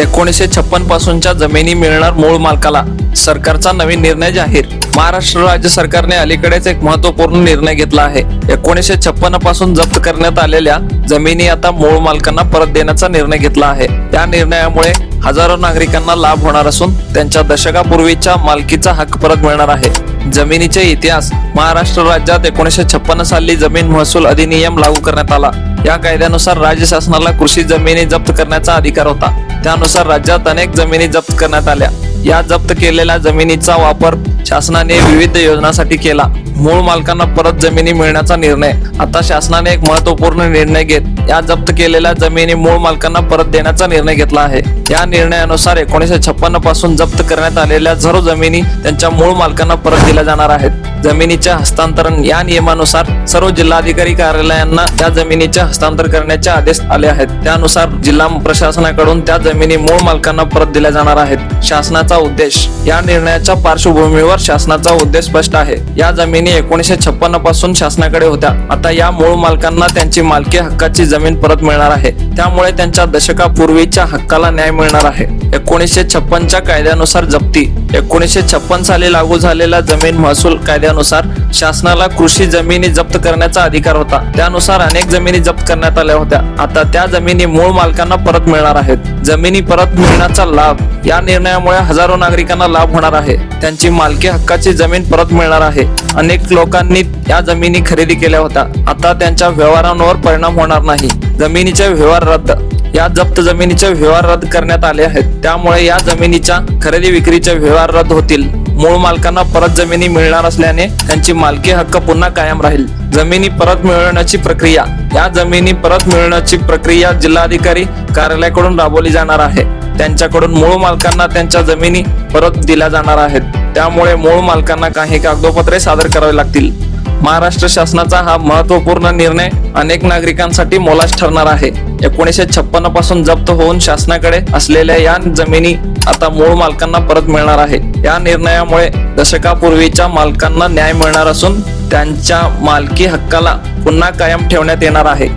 एकोणीसशे छप्पन पासूनच्या जमिनी मिळणार मूळ मालकाला. सरकारचा नवीन निर्णय जाहीर. महाराष्ट्र राज्य सरकारने अलीकडेच एक महत्त्वपूर्ण निर्णय घेतला आहे. एकोणीसशे छप्पनपासून जप्त करण्यात आलेल्या जमिनी आता मूळ मालकांना परत देण्याचा निर्णय घेतला आहे. या निर्णयामुळे हजारो नागरिकांना लाभ होणार असून त्यांच्या दशकापूर्वीच्या मालकीचा हक्क परत मिळणार आहे. जमिनीचे इतिहास महाराष्ट्र राज्यात एकोणीसशे छप्पन साली जमीन महसूल अधिनियम लागू करण्यात आला. या कायद्यानुसार राज्य शासनाला कृषी जमिनी जप्त करण्याचा अधिकार होता. त्यानुसार राज्यात अनेक जमिनी जप्त करण्यात आल्या. या जप्त केलेल्या जमिनीचा वापर शासनाने विविध योजनांसाठी केला. मूळ मालकांना परत जमिनी मिळण्याचा निर्णय. आता शासनाने एक महत्त्वपूर्ण निर्णय घेत या जप्त केलेल्या जमिनी मूळ मालकांना परत देण्याचा निर्णय घेतला आहे. या निर्णयानुसार एकोणीसशे छप्पन्नपासून जप्त करण्यात आलेल्या सर्व जमिनी त्यांच्या मूळ मालकांना परत दिल्या जाणार आहेत. जमिनीचे हस्तांतरण या नियमानुसार सर्व जिल्हाधिकारी कार्यालयांना त्या जमिनीचे हस्तांतर करण्याचे आदेश आले आहेत. त्यानुसार जिल्हा प्रशासनाकडून त्या जमिनी मूळ मालकांना परत दिल्या जाणार आहेत. शासनाचा उद्देश या निर्णयाच्या पार्श्वभूमीवर शासनाचा उद्देश स्पष्ट आहे. या जमिनी एकोणीसशे छप्पन्नपासून शासनाकडे होत्या. आता या मूळ मालकांना त्यांची मालकी हक्काची जमीन परत मिळणार आहे. त्यामुळे त्यांच्या दशकापूर्वीच्या हक्काला न्याय मिळणार आहे. एकोणीसशे छप्पनच्या कायद्यानुसार जप्ती. एकोणीसशे छप्पन साली लागू झालेल्या जमीन महसूल कायद्यानुसार शासनाला कृषी जमिनी जप्त करण्याचा अधिकार होता. त्यानुसार अनेक जमिनी जप्त करण्यात आल्या होत्या. आता त्या जमिनी मूळ मालकांना परत मिळणार आहेत. जमिनी परत मिळण्याचा लाभ या निर्णयामुळे हजारो नागरिकांना लाभ होणार आहे. त्यांची मालकी हक्काची जमीन परत मिळणार आहे. अनेक लोकांनी या जमिनी खरेदी केल्या होत्या. आता त्यांच्या व्यवहारांवर परिणाम होणार नाही. जमिनीचे व्यवहार रद्द. या जप्त जमिनीचे व्यवहार रद्द करण्यात आले आहेत. त्यामुळे या जमिनीच्या खरेदी विक्रीचे व्यवहार रद्द होतील. मूळ मालकांना परत जमिनी मिळणार असल्याने त्यांची मालकी हक्क पुन्हा कायम राहील. जमिनी परत मिळवण्याची प्रक्रिया. या जमिनी परत मिळवण्याची प्रक्रिया जिल्हाधिकारी कार्यालयाकडून राबवली जाणार आहे. त्यांच्याकडून मूळ मालकांना त्यांच्या जमिनी परत दिल्या जाणार आहेत. त्यामुळे मूळ मालकांना काही कागदोपत्रे सादर करावी लागतील. महाराष्ट्र शासनाचा हा महत्त्वपूर्ण निर्णय अनेक नागरिकांसाठी मोलाच ठरणार आहे. एकोणीसशे छप्पनपासून जप्त होऊन शासनाकडे असलेल्या या जमिनी आता मूळ मालकांना परत मिळणार आहे. या निर्णयामुळे दशकापूर्वीच्या मालकांना न्याय मिळणार असून त्यांच्या मालकी हक्काला पुन्हा कायम ठेवण्यात येणार आहे.